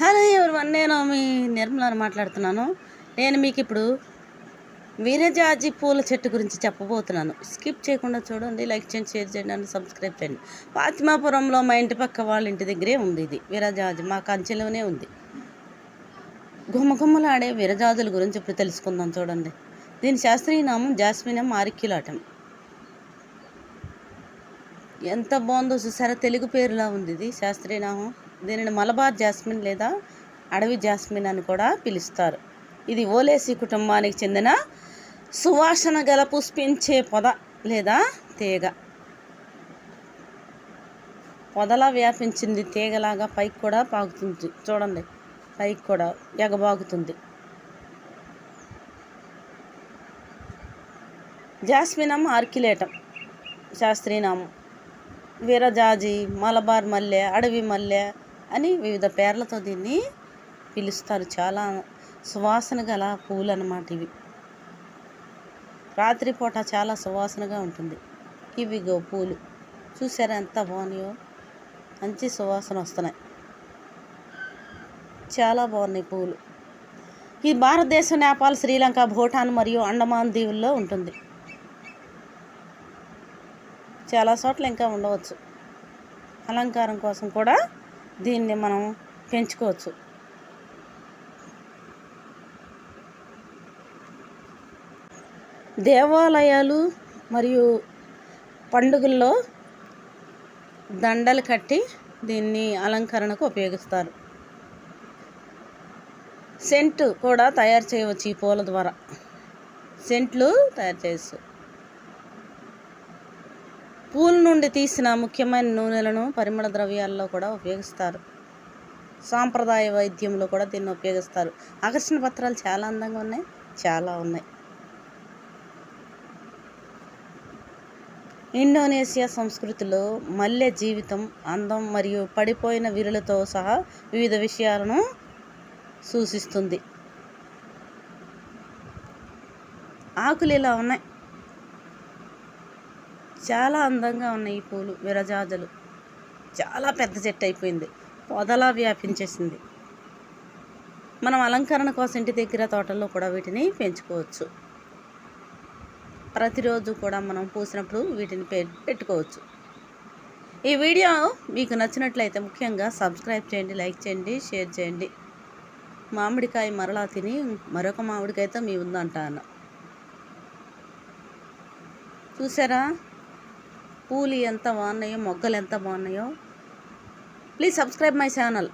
Hello everyone నేను మీ నిర్మలని మాట్లాడుతున్నాను. నేను మీకు ఇప్పుడు వీరజాజి పూల చెట్టు గురించి చెప్పబోతున్నాను. స్కిప్ చేయకుండా చూడండి లైక్ చేయండి షేర్ చేయండి అని సబ్స్క్రైబ్ చేయండి. పాతిమాపురంలో మా ఇంటి పక్క వాళ్ళ ఇంటి దగ్గరే ఉంది ఇది వీరజాజి మా కంచెలోనే ఉంది. గుమ్మగుమ్మలాడే వీరజాజుల గురించి ఇప్పుడు తెలుసుకుందాం చూడండి. దీని శాస్త్రీయ నామం జాస్మినం ఆరిక్యులాటం ఎంత బాగుందో చూసారా? తెలుగు పేరులా ఉంది ఇది శాస్త్రీయ నామం దీనిని మలబార్ జాస్మిన్ లేదా అడవి జాస్మిన్ అని కూడా పిలుస్తారు. ఇది ఓలేసి కుటుంబానికి చెందిన సువాసన గల పుష్పించే పొద లేదా తీగ. పొదలా వ్యాపించింది తీగలాగా పైకి కూడా పాకుతుంది. చూడండి పైకి కూడా ఎగబాగుతుంది జాస్మినం ఆర్కిలేటం శాస్త్రీనామం. వీరజాజి మలబార్ మల్లె అడవి మల్లె అని వివిధ పేర్లతో దీన్ని పిలుస్తారు. చాలా సువాసన గల పూలు అన్నమాట ఇవి. రాత్రిపూట చాలా సువాసనగా ఉంటుంది. ఇవి గో పూలు. చూసారా ఎంత బాగున్నాయో? మంచి సువాసన వస్తున్నాయి. చాలా బాగున్నాయి పూలు. ఈ భారతదేశం నేపాల్ శ్రీలంక భూటాన్ మరియు అండమాన్ దీవుల్లో ఉంటుంది. చాలా చోట్ల ఇంకా ఉండవచ్చు. అలంకారం కోసం కూడా దీన్ని మనం పెంచుకోవచ్చు. దేవాలయాలు మరియు పండుగల్లో దండలు కట్టి దీన్ని అలంకరణకు ఉపయోగిస్తారు. సెంటు కూడా తయారు చేయవచ్చు ఈ పూల ద్వారా. సెంట్లు తయారు చేయవచ్చు. పూల నుండి తీసిన ముఖ్యమైన నూనెలను పరిమళ ద్రవ్యాల్లో కూడా ఉపయోగిస్తారు. సాంప్రదాయ వైద్యంలో కూడా దీన్ని ఉపయోగిస్తారు. ఆకర్షణ పత్రాలు చాలా అందంగా ఉన్నాయి చాలా ఉన్నాయి. ఇండోనేషియా సంస్కృతిలో మల్లె జీవితం అందం మరియు పడిపోయిన విరులతో సహా వివిధ విషయాలను సూచిస్తుంది. ఆకులు ఇలా ఉన్నాయి. చాలా అందంగా ఉన్నాయి ఈ పూలు విరజాజులు. చాలా పెద్ద చెట్టు అయిపోయింది. పొదలా వ్యాపించేసింది. మనం అలంకరణ కోసం ఇంటి దగ్గర తోటల్లో కూడా వీటిని పెంచుకోవచ్చు. ప్రతిరోజు కూడా మనం పూసినప్పుడు వీటిని పె- పెట్టుకోవచ్చు. ఈ వీడియో మీకు నచ్చినట్లయితే ముఖ్యంగా సబ్స్క్రైబ్ చేయండి లైక్ చేయండి షేర్ చేయండి. మామిడికాయ మరలా తిని మరొక మామిడికాయతో మీ ఉందంటాను చూసారా? పూలు ఎంత బాగున్నాయో మొగ్గలు ఎంత బాగున్నాయో. Please subscribe my channel